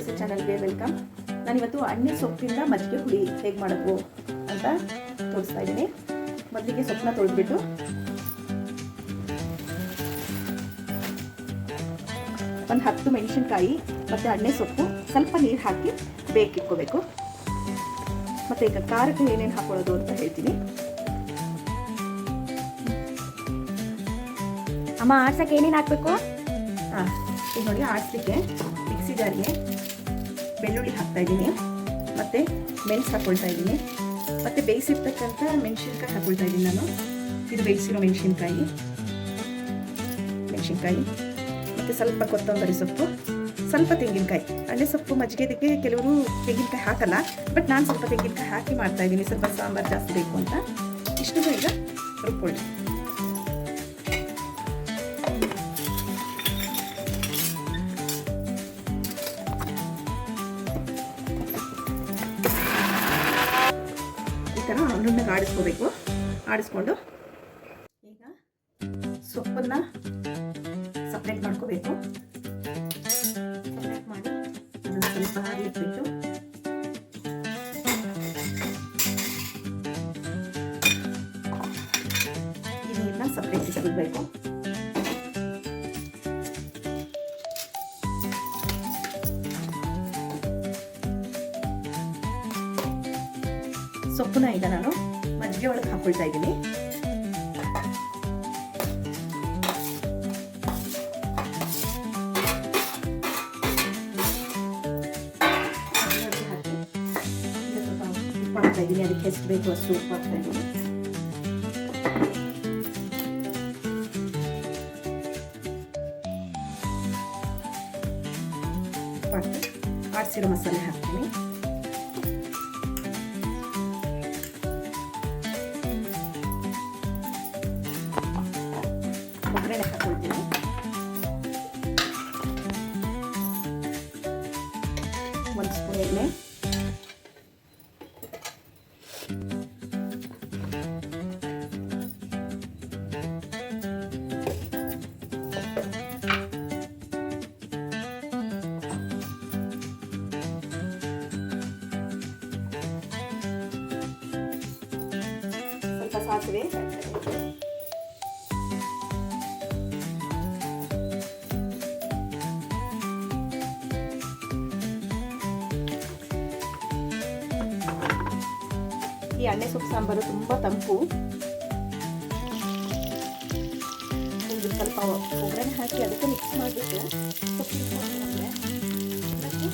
ಸೊಸೆ ಚಾನಲ್ಗೆ ವೆಲ್ಕಮ್ ನಾನಿವತ್ತು ಅಣ್ಣೆ ಸೊಪ್ಪಿಂದ ಮಜ್ಜಿಗೆ ಹುಳಿ ಹೇಗೆ ಮಾಡೋದು ಅಂತ ತೋರಿಸ್ತಾ ಇದ್ದೀನಿ. ಮೊದಲಿಗೆ ಸೊಪ್ಪನ್ನ ತೊಳೆದ್ಬಿಟ್ಟು ಒಂದು ಹತ್ತು ಮೆಣಸಿನ್ಕಾಯಿ ಮತ್ತು ಅಣ್ಣೆ ಸೊಪ್ಪು ಸ್ವಲ್ಪ ನೀರು ಹಾಕಿ ಬೇಕಿಟ್ಕೋಬೇಕು. ಮತ್ತು ಈಗ ಖಾರಕ್ಕೆ ಏನೇನು ಹಾಕೊಳ್ಳೋದು ಅಂತ ಹೇಳ್ತೀನಿ. ಅಮ್ಮ ಆಡ್ಸಕ್ಕೆ ಏನೇನು ಹಾಕಬೇಕು? ಹಾಂ ಈಗ ನೋಡಿ ಆಡಿಸ್ಲಿಕ್ಕೆ ಮಿಕ್ಸಿ ಜಾರಿಗೆ ಬೆಳ್ಳುಳ್ಳಿ ಹಾಕ್ತಾ ಇದ್ದೀನಿ. ಮತ್ತು ಮೆಣಸು ಹಾಕ್ಕೊಳ್ತಾ ಇದ್ದೀನಿ. ಮತ್ತು ಬೇಯಿಸಿರ್ತಕ್ಕಂಥ ಮೆಣಸಿನ್ಕಾಯಿ ಹಾಕ್ಕೊಳ್ತಾ ಇದ್ದೀನಿ ನಾನು. ಇದು ಬೇಯಿಸಿರೋ ಮೆಣಸಿನ್ಕಾಯಿ. ಮೆಣಸಿನ್ಕಾಯಿ. ಮತ್ತು ಸ್ವಲ್ಪ ಕೊತ್ತಂಬರಿ ಸೊಪ್ಪು. ಸ್ವಲ್ಪ ತೆಂಗಿನಕಾಯಿ. ಅಂದರೆ ಸೊಪ್ಪು ಮಜ್ಜಿಗೆದಕ್ಕೆ ಕೆಲವರು ತೆಂಗಿನಕಾಯಿ ಹಾಕಲ್ಲ. ಬಟ್ ನಾನು ಸ್ವಲ್ಪ ತೆಂಗಿನಕಾಯಿ ಹಾಕಿ ಮಾಡ್ತಾ ಇದ್ದೀನಿ. ಸ್ವಲ್ಪ ಸಾಂಬಾರು ಜಾಸ್ತಿ ಬೇಕು ಅಂತ. ಇಷ್ಟು ಈಗ ರುಬ್ಕೊಳ್ಳಿ. ಥರ ನುಣ್ಣಗೆ ಆಡಿಸ್ಕೋಬೇಕು. ಆಡಿಸ್ಕೊಂಡು ಈಗ ಸೊಪ್ಪನ್ನು ಸಪ್ರೇಟ್ ಮಾಡ್ಕೋಬೇಕು. ಸಪ್ರೇಟ್ ಮಾಡಿ ಅದನ್ನು ಸ್ವಲ್ಪ ಹಾರ್ಲಿಕ್ಕೆ ಬಿಟ್ಟು ಈ ನೀರನ್ನ ಸಪ್ರೇಟ್ ಇಟ್ಬಿಡ್ಬೇಕು ಸೊಪ್ಪನ್ನ ಈಗ ನಾನು ಮಜ್ಜಿಗೆ ಒಳಗೆ ಹಾಕೊಳ್ತಾ ಇದ್ದೀನಿ. ಹಾಕ್ತಾ ಇದ್ದೀನಿ ಅದಕ್ಕೆ ಎಷ್ಟು ಬೇಕು ಅಷ್ಟು ಉಪ್ಪು ಹಾಕ್ತಾ ಇದ್ದೀನಿ ಆಡಿಸಿರೋ ಮಸಾಲೆ ಹಾಕ್ತೀನಿ. ಒಗ್ಗರಣೆ ಹಾಕೊಳ್ತೀನಿ ಒಂದು ಸ್ಪೂನ್ ಎಣ್ಣೆ. ಸಾಸಿವೆ. ಈ ಎಣ್ಣೆ ಸೊಪ್ಪು ಸಾಂಬಾರು ತುಂಬ ತಂಪು ಇದು ಸ್ವಲ್ಪ ಒಗ್ಗರಣೆ ಹಾಕಿ ಅದಕ್ಕೆ ಮಿಕ್ಸ್ ಮಾಡಿಬಿಟ್ಟು ಸೊಪ್ಪು ಮಿಕ್ಸ್ ಮಾಡ್ಕೊಂಡ್ರೆ ಅದಕ್ಕೆ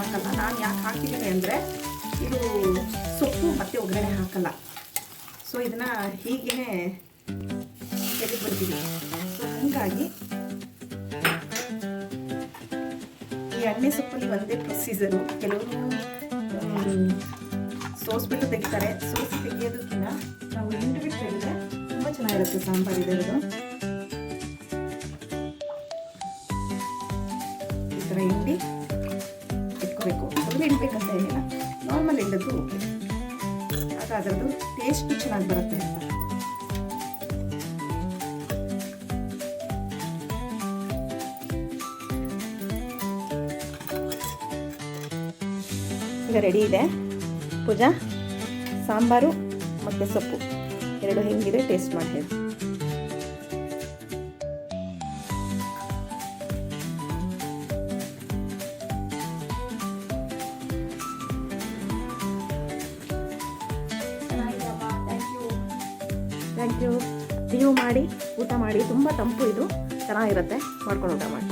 ಹಾಕ್ತಾರೆ ಹಾಕಲ್ಲ. ನಾನು ಯಾಕೆ ಹಾಕಿದ್ದೀನಿ ಅಂದರೆ ಇದು ಸೊಪ್ಪು ಮತ್ತು ಒಗ್ಗರಣೆ ಹಾಕಲ್ಲ. ಸೊ ಇದನ್ನು ಹೀಗೇ ತೆಗೆದು ಬರ್ತೀವಿ ಸೊ ಹಂಗಾಗಿ ಈ ಎಣ್ಣೆ ಸೊಪ್ಪಲ್ಲಿ ಒಂದೇ ಪ್ರೊಸೀಜರು ಕೆಲವರು ಸೋಸ್ಬಿಟ್ಟು ತೆಗಿತಾರೆ. ಸೋಸಿ ತೆಗಿಯೋದಕ್ಕಿಂತ ನಾವು ಹಿಂಡ್ಬಿಟ್ಟು ತೆಗೆದ್ರೆ ತುಂಬ ಚೆನ್ನಾಗಿರುತ್ತೆ ಸಾಂಬಾರು ಇದರದು ಇಟ್ಕೋಬೇಕು ಫುಲ್ ಇಡಬೇಕಂತ ಏನಿಲ್ಲ ನಾರ್ಮಲ್ ಹಿಂಡದ್ದು ಓಕೆ ಆಗ ಅದರದ್ದು ಟೇಸ್ಟ್ ಚೆನ್ನಾಗಿ ಬರುತ್ತೆ ಅಂತ. ಈಗ ರೆಡಿ ಇದೆ. ಪೂಜಾ, ಸಾಂಬಾರು ಮತ್ತು ಸೊಪ್ಪು. ಎರಡು ಹೆಂಗಿದೆ ಟೇಸ್ಟ್ ಮಾಡಿ ಹೇಳಿ ಥ್ಯಾಂಕ್ ಯು ನೀವು ಮಾಡಿ ಊಟ ಮಾಡಿ. ತುಂಬ ತಂಪು ಇದು. ಚೆನ್ನಾಗಿರುತ್ತೆ. ಮಾಡ್ಕೊಂಡು ಊಟ ಮಾಡಿ.